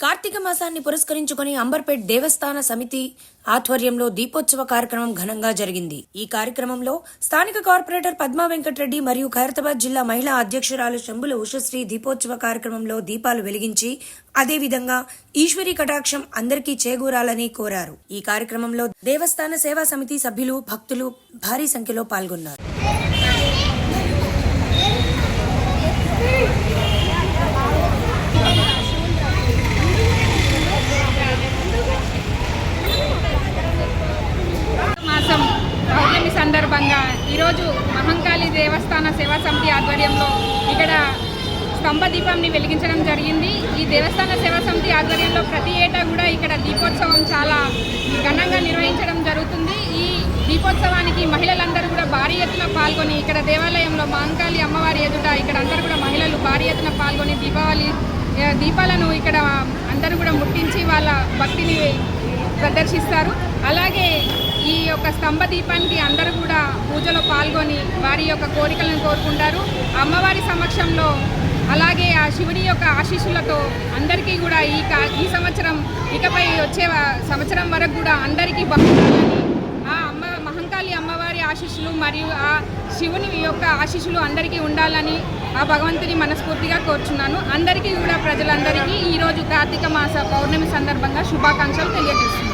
కార్తీక మాసాన్ని పురస్కరించుకుని అంబర్పేట్ దేవస్థాన సమితి ఆధ్వర్యంలో దీపోత్సవ కార్యక్రమం ఘనంగా జరిగింది. ఈ కార్యక్రమంలో స్థానిక కార్పొరేటర్ పద్మా వెంకటరెడ్డి మరియు ఖైరతాబాద్ జిల్లా మహిళా అధ్యక్షురాలు శంభుల ఉషశ్రీ దీపోత్సవ కార్యక్రమంలో దీపాలు వెలిగించి అదేవిధంగా ఈశ్వరి కటాక్షం అందరికీ చేకూరాలని కోరారు. ఈ కార్యక్రమంలో దేవస్థాన సేవా సమితి సభ్యులు భక్తులు భారీ సంఖ్యలో పాల్గొన్నారు మాసం పౌర్ణమి సందర్భంగా ఈరోజు మహంకాళి దేవస్థాన సేవా సమితి ఆధ్వర్యంలో ఇక్కడ స్తంభ దీపాన్ని వెలిగించడం జరిగింది. ఈ దేవస్థాన సేవా సమితి ఆధ్వర్యంలో ప్రతి ఏటా కూడా ఇక్కడ దీపోత్సవం చాలా ఘనంగా నిర్వహించడం జరుగుతుంది. ఈ దీపోత్సవానికి మహిళలందరూ కూడా భారీ ఎత్తున పాల్గొని ఇక్కడ దేవాలయంలో మహంకాళి అమ్మవారి ఎదుట ఇక్కడ అందరూ కూడా మహిళలు భారీ ఎత్తున పాల్గొని దీపావళి దీపాలను ఇక్కడ అందరూ కూడా ముట్టించి వాళ్ళ భక్తిని ప్రదర్శిస్తారు. అలాగే స్తంభ దీపానికి అందరూ కూడా పూజలో పాల్గొని వారి యొక్క కోరికలను కోరుకుంటారు. అమ్మవారి సమక్షంలో అలాగే ఆ శివుడి యొక్క ఆశీస్సులతో అందరికీ కూడా ఈ ఈ సంవత్సరం ఇకపై వచ్చే సంవత్సరం వరకు కూడా అందరికీ బాగుండాలని ఆ అమ్మ మహంకాళి అమ్మవారి ఆశీస్సులు మరియు ఆ శివుని యొక్క ఆశీస్సులు అందరికీ ఉండాలని ఆ భగవంతుని మనస్ఫూర్తిగా కోరుచున్నాను. అందరికీ కూడా ప్రజలందరికీ ఈరోజు కార్తీక మాస పౌర్ణమి సందర్భంగా శుభాకాంక్షలు తెలియజేస్తున్నాను.